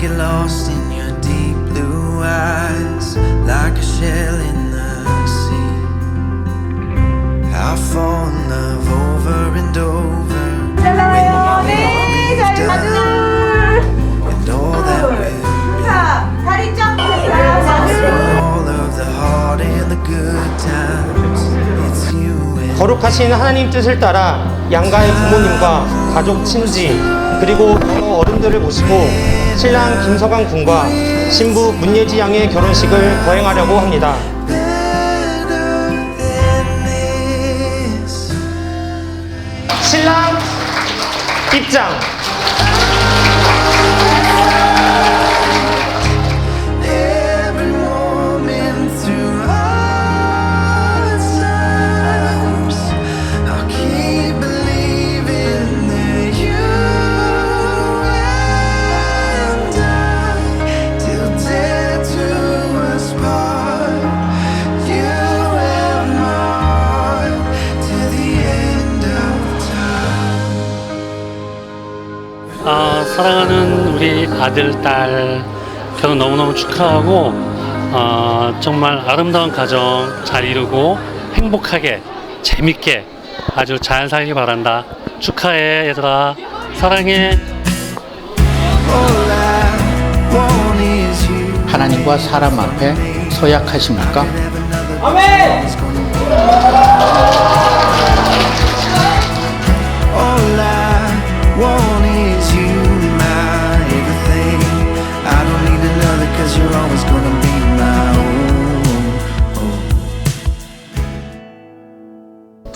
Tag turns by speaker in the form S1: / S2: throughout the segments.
S1: get lost in your deep blue eyes, like a shell in the sea. I fall in love over and over.
S2: 네, 잘
S1: We've done
S2: 둘.
S1: and all that we've through all of the hard and the good times. It's you and
S3: 거룩하신 하나님 뜻을 따라 양가의 부모님과 가족 친지 그리고 여러 어른들을 모시고 신랑 김서강 군과 신부 문예지 양의 결혼식을 거행하려고 합니다. 신랑 입장.
S4: 아, 사랑하는 우리 아들, 딸 결혼 너무너무 축하하고 어, 정말 아름다운 가정 잘 이루고 행복하게 재밌게 아주 잘 살길 바란다. 축하해 얘들아. 사랑해.
S5: 하나님과 사람 앞에 서약하십니까?
S1: All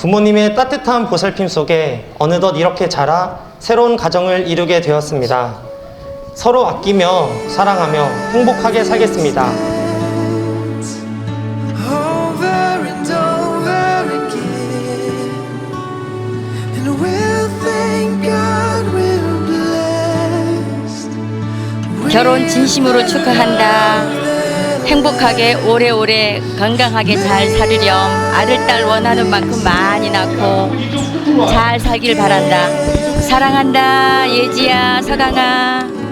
S3: 부모님의 따뜻한 보살핌 속에 어느덧 이렇게 자라 새로운 가정을 이루게 되었습니다. 서로 아끼며 사랑하며 행복하게 살겠습니다.
S6: 결혼 진심으로 축하한다. 행복하게 오래오래 건강하게 잘 살으렴. 아들, 딸 원하는 만큼 많이 낳고 잘 살길 바란다. 사랑한다. 예지야, 서강아.